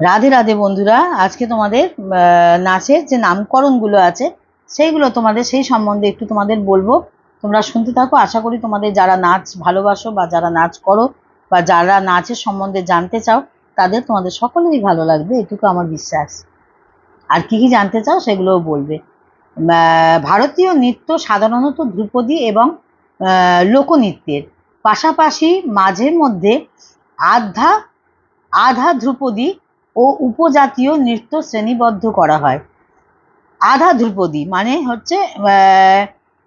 রাধে রাধে বন্ধুরা, আজকে তোমাদের নাচের যে নামকরণগুলো আছে, সেইগুলো তোমাদের, সেই সম্বন্ধে একটু তোমাদের বলব। তোমরা শুনতে থাকো, আশা করি তোমাদের যারা নাচ ভালোবাসো বা যারা নাচ করো বা যারা নাচের সম্বন্ধে জানতে চাও, তাদের তোমাদের সকলেরই ভালো লাগবে, এটুকু আমার বিশ্বাস। আর কি কি জানতে চাও, সেগুলোও বলবে। ভারতীয় নৃত্য সাধারণত ধ্রুপদী এবং লোকনৃত্যের। পাশাপাশি মাঝে মধ্যে আধা আধা ধ্রুপদী ও উপজাতীয় নৃত্য শ্রেণীবদ্ধ করা হয়। আধা ধ্রুপদী মানে হচ্ছে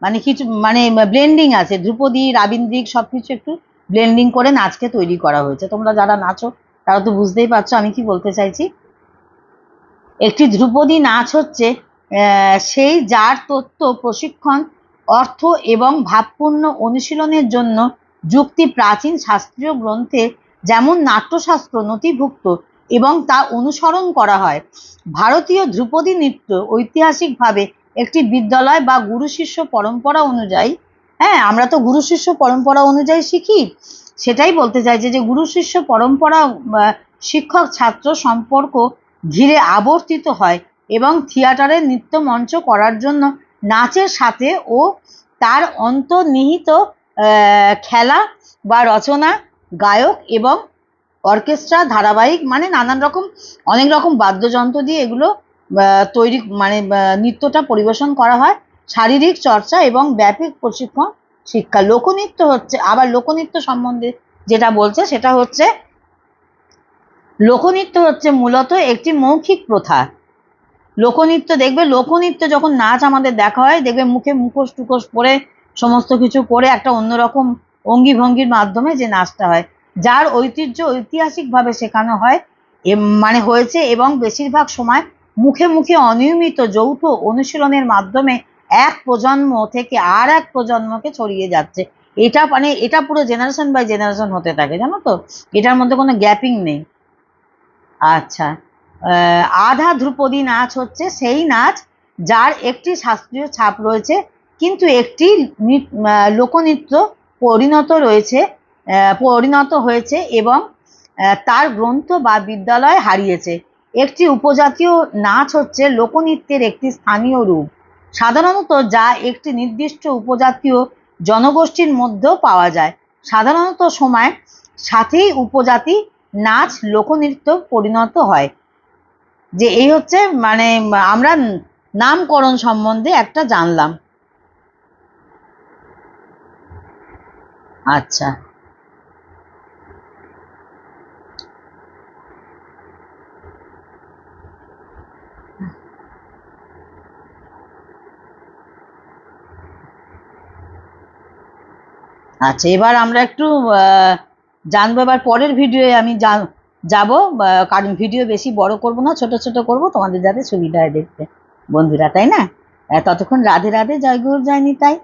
মানে কিছু মানে ব্লেন্ডিং আছে। ধ্রুপদী, রাবীন্দ্রিক সব কিছু একটু ব্লেন্ডিং করে নাচকে তৈরি করা হয়েছে। তোমরা যারা নাচো, তারা তো বুঝতেই পারছ আমি কি বলতে চাইছি। একটি ধ্রুপদী নাচ হচ্ছে সেই যার তথ্য প্রশিক্ষণ, অর্থ এবং ভাবপূর্ণ অনুশীলনের জন্য যুক্তি প্রাচীন শাস্ত্রীয় গ্রন্থে যেমন নাট্যশাস্ত্র নথিভুক্ত এবং তা অনুসরণ করা হয়। ভারতীয় ধ্রুপদী নৃত্য ঐতিহাসিকভাবে একটি বিদ্যালয় বা গুরু শিষ্য পরম্পরা অনুযায়ী হ্যাঁ আমরা তো গুরু শিষ্য পরম্পরা অনুযায়ী শিখি। সেটাই বলতে চাইছে যে গুরু শিষ্য পরম্পরা শিক্ষক ছাত্র সম্পর্ক ঘিরে আবর্তিত হয় এবং থিয়েটারের নৃত্য মঞ্চ করার জন্য নাচের সাথে ও তার অন্তর্নিহিত খেলা বা রচনা, গায়ক এবং অর্কেস্ট্রা, ধারাবাহিক মানে নানান রকম, অনেক রকম বাদ্যযন্ত্র দিয়ে এগুলো তৈরি মানে নৃত্যটা পরিবেশন করা হয়। শারীরিক চর্চা এবং ব্যাপক প্রশিক্ষণ, শিক্ষা। লোকনৃত্য হচ্ছে, আবার লোকনৃত্য সম্বন্ধে যেটা বলছে, সেটা হচ্ছে, লোকনৃত্য হচ্ছে মূলত একটি মৌখিক প্রথা। লোকনৃত্য দেখবে, লোকনৃত্য যখন নাচ আমাদের দেখা হয়, দেখবে মুখে মুখোশ টুকোশ পরে, সমস্ত কিছু করে একটা অন্যরকম অঙ্গি ভঙ্গির মাধ্যমে যে নাচটা হয়। যার ঐতিহ্য ঐতিহাসিকভাবে শেখানো হয় মানে হয়েছে এবং বেশিরভাগ সময় মুখে মুখে অনিয়মিত যৌথ অনুশীলনের মাধ্যমে এক প্রজন্ম থেকে আর এক প্রজন্মকে ছড়িয়ে যাচ্ছে। এটা মানে এটা পুরো জেনারেশন বাই জেনারেশন হতে থাকে, জানো তো? এটার মধ্যে কোনো গ্যাপিং নেই। আচ্ছা আধা ধ্রুপদী নাচ হচ্ছে সেই নাচ যার একটি শাস্ত্রীয় ছাপ রয়েছে, কিন্তু একটি লোকনৃত্য পরিণত রয়েছে পরিণত হয়েছে এবং তার গ্রন্থ বা বিদ্যালয় হারিয়েছে। একটি উপজাতীয় নাচ হচ্ছে লোকনৃত্যের একটি স্থানীয় রূপ। সাধারণত যা একটি নির্দিষ্ট উপজাতীয় জনগোষ্ঠীর মধ্যেও পাওয়া যায়। সাধারণত সময় সাথেই উপজাতি নাচ, লোকনৃত্য পরিণত হয়। যে এই হচ্ছে মানে আমরা নামকরণ সম্বন্ধে একটা জানলাম। আচ্ছা। আচ্ছা এবার আমরা একটু জানব, এবার পরের ভিডিওয়ে আমি যাব কারণ ভিডিও বেশি বড় করব না, ছোট ছোট করব, তোমাদের যাতে সুবিধা হয় দেখতে। বন্ধুরা, তাই না? ততক্ষণ রাধে রাধে, জয় গুরু, জয় নিতাই।